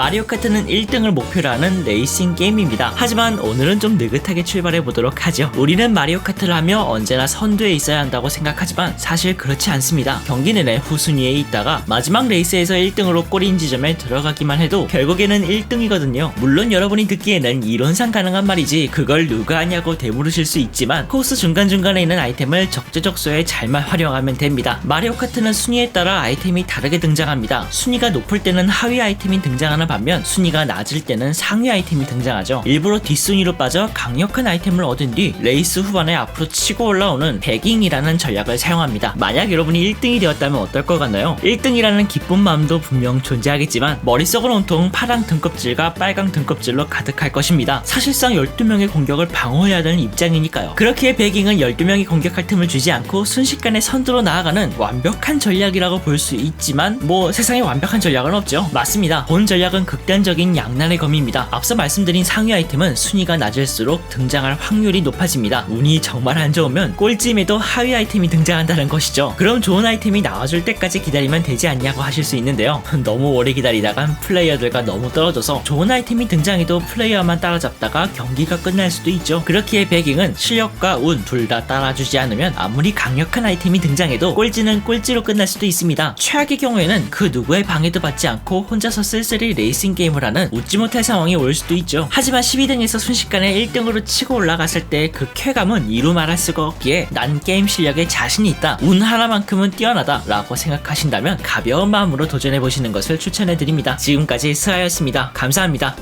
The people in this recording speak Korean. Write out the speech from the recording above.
마리오 카트는 1등을 목표로 하는 레이싱 게임입니다. 하지만 오늘은 좀 느긋하게 출발해 보도록 하죠. 우리는 마리오 카트를 하며 언제나 선두에 있어야 한다고 생각하지만 사실 그렇지 않습니다. 경기 내내 후순위에 있다가 마지막 레이스에서 1등으로 꼬린 지점에 들어가기만 해도 결국에는 1등이거든요. 물론 여러분이 듣기에는 이론상 가능한 말이지 그걸 누가 하냐고 되물으실 수 있지만 코스 중간중간에 있는 아이템을 적재적소에 잘만 활용하면 됩니다. 마리오 카트는 순위에 따라 아이템이 다르게 등장합니다. 순위가 높을 때는 하위 아이템이 등장하는 반면 순위가 낮을 때는 상위 아이템이 등장하죠. 일부러 뒷순위로 빠져 강력한 아이템을 얻은 뒤 레이스 후반에 앞으로 치고 올라오는 배깅이라는 전략을 사용합니다. 만약 여러분이 1등이 되었다면 어떨 것 같나요? 1등이라는 기쁜 마음도 분명 존재하겠지만 머릿속은 온통 파랑 등껍질과 빨강 등껍질로 가득할 것입니다. 사실상 12명의 공격을 방어해야 되는 입장이니까요. 그렇기에 배깅은 12명이 공격할 틈을 주지 않고 순식간에 선두로 나아가는 완벽한 전략이라고 볼 수 있지만 뭐 세상에 완벽한 전략은 없죠. 맞습니다. 본 전략은 극단적인 양날의 검입니다. 앞서 말씀드린 상위 아이템은 순위가 낮을수록 등장할 확률이 높아집니다. 운이 정말 안 좋으면 꼴찌임에도 하위 아이템이 등장한다는 것이죠. 그럼 좋은 아이템이 나와줄 때까지 기다리면 되지 않냐고 하실 수 있는데요. 너무 오래 기다리다간 플레이어들과 너무 떨어져서 좋은 아이템이 등장해도 플레이어만 따라잡다가 경기가 끝날 수도 있죠. 그렇기에 배깅은 실력과 운 둘 다 따라주지 않으면 아무리 강력한 아이템이 등장해도 꼴찌는 꼴찌로 끝날 수도 있습니다. 최악의 경우에는 그 누구의 방해도 받지 않고 혼자서 쓸쓸히 레이싱 게임을 하는 웃지 못할 상황이 올 수도 있죠. 하지만 12등에서 순식간에 1등으로 치고 올라갔을 때 그 쾌감은 이루 말할 수가 없기에 난 게임 실력에 자신이 있다. 운 하나만큼은 뛰어나다. 라고 생각하신다면 가벼운 마음으로 도전해보시는 것을 추천해드립니다. 지금까지 스하였습니다. 감사합니다.